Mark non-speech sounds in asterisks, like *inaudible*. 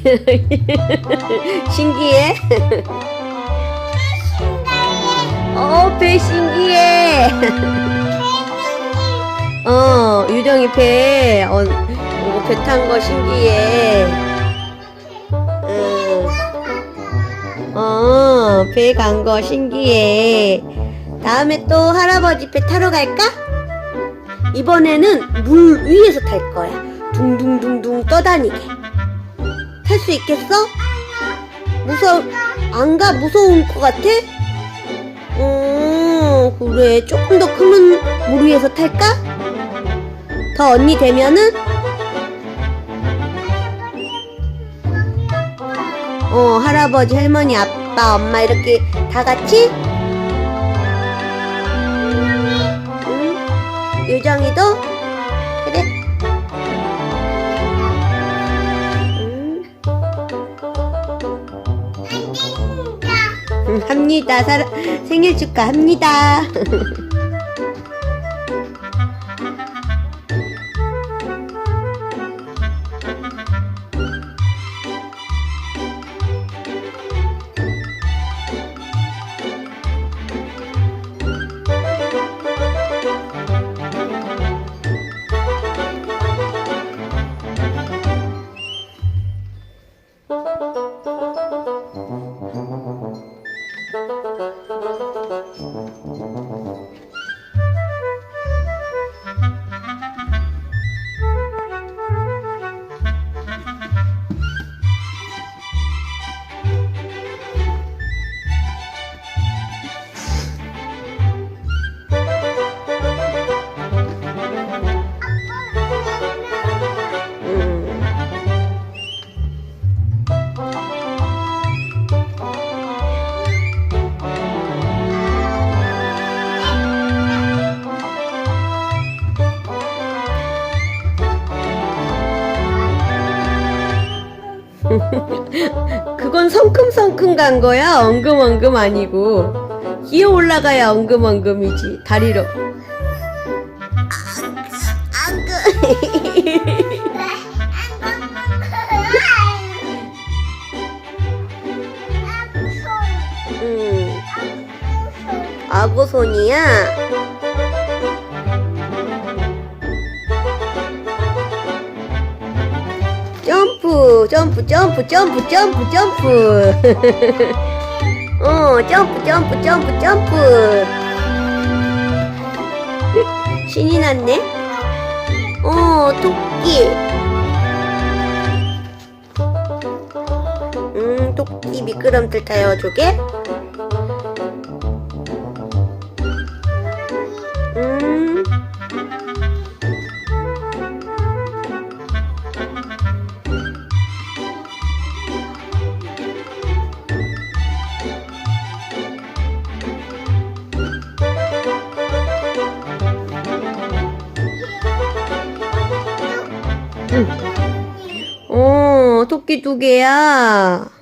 *laughs* 신기해? 어, 배 신기해. *laughs* 어, 유정이 배, 어, 배탄 거 신기해. 응. 어, 배 간 거 신기해. 다음에 또 할아버지 배 타러 갈까? 이번에는 물 위에서 탈 거야. 둥둥둥둥 떠다니게. 탈수 있겠어? 무서워, 안 가? 무서운 것 같아? 어, 그래. 조금 더 크면 물 위에서 탈까? 더 언니 되면은? 어, 할아버지, 할머니, 아빠, 엄마 이렇게 다 같이? 응? 유정이도? 합니다. 사, 생일 축하합니다. *laughs* *laughs* 그건 성큼성큼 간 거야. 엉금엉금 아니고. 기어 올라가야 엉금엉금이지. 다리로. 음, 아고손이야. 점프, 점프, 점프, 점프, 점프, 점프. *laughs* 어, 점프, 점프, 점프, 점프. 신이 났네? 어, 토끼. 음, 토끼 미끄럼틀 타요, 저게? 어, 토끼 두 개야.